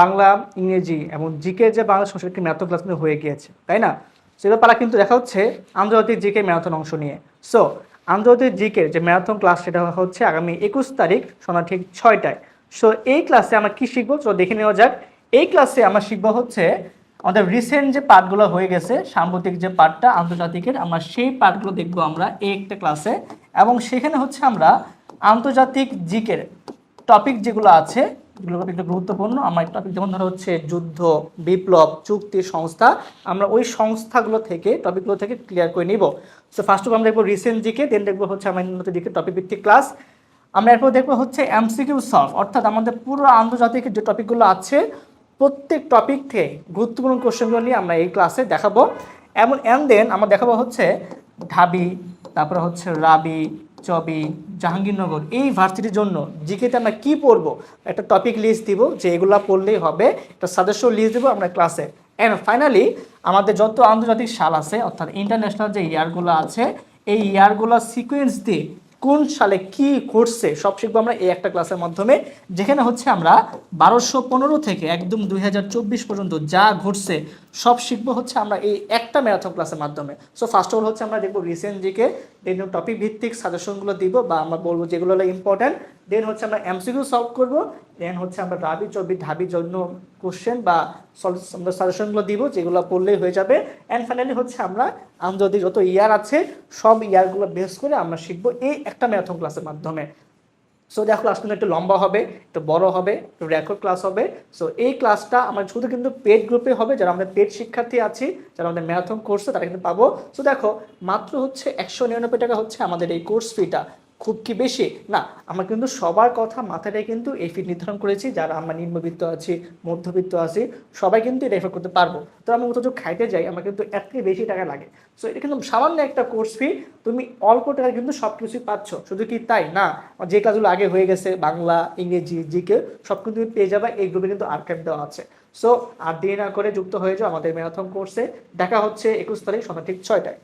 বাংলা, ইংরেজি, এবং জিকে যে বাংলা সংস্কৃত একটি ম্যারাথন ক্লাস কিন্তু হয়ে গিয়েছে, তাই না? সেটা পারা কিন্তু দেখা হচ্ছে আন্তর্জাতিক জিকে ম্যারাথন অংশ নিয়ে। সো আন্তর্জাতিক জিকে যে ম্যারাথন ক্লাস সেটা হচ্ছে আগামী একুশ তারিখ সন্ধ্যা ঠিক ছয়টায়। সো এই ক্লাসে আমরা কি শিখব? তো দেখে নেওয়া যাক। এই ক্লাসে আমরা শিখব হচ্ছে আমাদের রিসেন্ট যে পার্টগুলো হয়ে গেছে, সাম্প্রতিক যে পার্টটা আন্তর্জাতিকের, আমরা সেই পার্টগুলো দেখব আমরা এই একটা ক্লাসে এবং সেখানে হচ্ছে আমরা আন্তর্জাতিক জিকের টপিক যেগুলো আছে যেগুলো একটু গুরুত্বপূর্ণ। আমার টপিক যেমন ধরো হচ্ছে যুদ্ধ, বিপ্লব, চুক্তি, সংস্থা, আমরা ওই সংস্থাগুলো থেকে টপিকগুলো থেকে ক্লিয়ার করে নিব। সো ফার্স্ট অফ আমরা দেখব রিসেন্ট জিকে দেন দেখব হচ্ছে আমার উন্নত দিকে টপিক ভিত্তিক ক্লাস আমরা এরপর দেখব হচ্ছে এমসিকিউ সলভ অর্থাৎ আমাদের পুরো আন্তর্জাতিক যে টপিকগুলো আছে, প্রত্যেক টপিক থেকে গুরুত্বপূর্ণ কোশ্চেনগুলো নিয়ে আমরা এই ক্লাসে দেখাবো। এমন অ্যান্ড দেন আমরা দেখাবো হচ্ছে ঢাবি, তারপরে হচ্ছে রাবি চবি, জাহাঙ্গীরনগর, এই ভার্সিটির জন্য জিকেতে আমরা কী পড়ব? একটা টপিক লিস্ট দিব যে এগুলো পড়লেই হবে। একটা সাজেশন লিস্ট দেবো আমরা ক্লাসে অ্যান্ড ফাইনালি আমাদের যত আন্তর্জাতিক সাল আছে, অর্থাৎ ইন্টারন্যাশনাল যে ইয়ারগুলো আছে, এই ইয়ারগুলো সিকোয়েন্স দিয়ে কোন সালে কি করছে, সব শিখব আমরা এই একটা ক্লাসের মাধ্যমে, যেখানে হচ্ছে আমরা বারোশো পনেরো থেকে একদম দুই হাজার চব্বিশ পর্যন্ত যা ঘটছে, সব শিখব হচ্ছে আমরা এই একটা ম্যারাথন ক্লাসের মাধ্যমে। সো ফার্স্ট অফ অল হচ্ছে আমরা দেখব রিসেন্ট জিকে দেন টপিক ভিত্তিক সাজেশনগুলো দিব বা আমরা বলব যেগুলো হলো ইম্পর্ট্যান্ট দেন হচ্ছে আমরা এমসিকিউ সলভ করব। দেন হচ্ছে আমরা রাবি চবি ঢাবির জন্য কোশ্চেন বা আমরা সাজেশনগুলো দিব, যেগুলো পড়লেই হয়ে যাবে। অ্যান্ড ফাইনালি হচ্ছে আমরা আন্তর্জাতিক যত ইয়ার আছে, সব ইয়ারগুলো বেস করে আমরা শিখব এই একটা ম্যারাথন ক্লাসের মাধ্যমে। সো দেখো ক্লাস কিন্তু একটু লম্বা হবে, একটু বড় হবে, একটু রেকর্ড ক্লাস হবে। সো এই ক্লাসটা আমার শুধু কিন্তু পেড গ্রুপে হবে, যারা আমাদের পেড শিক্ষার্থী আছি, যারা আমাদের ম্যারাথন কোর্সে তারা কিন্তু পাবো। সো দেখো, মাত্র হচ্ছে একশো নিরানব্বই টাকা হচ্ছে আমাদের এই কোর্স ফিটা খুব কি বেশি? না, আমরা কিন্তু সবার কথা রেখে কিন্তু এই ফি নির্ধারণ করেছি, যারা আমরা নিম্নবিত্ত আছি, মধ্যবিত্ত আছি, সবাই কিন্তু এটা করতে পারব। তো আমরা অথচ খাইতে যাই, আমার কিন্তু থেকে বেশি টাকা লাগে। সো এটা কিন্তু সামান্য একটা কোর্স ফি তুমি অল্প টাকায় কিন্তু সব কিছুই পাচ্ছ। শুধু কি তাই? না যে কাজগুলো আগে হয়ে গেছে, বাংলা, ইংরেজি জিকে সব কিন্তু তুমি পেয়ে যাবে, এই গ্রুপে কিন্তু আর্কাইভ দেওয়া আছে। সো আর দেরি না করে যুক্ত হয়ে যাও আমাদের ম্যারাথন কোর্সে দেখা হচ্ছে একুশ তারিখ সন্ধ্যা ঠিক ছয়টায়।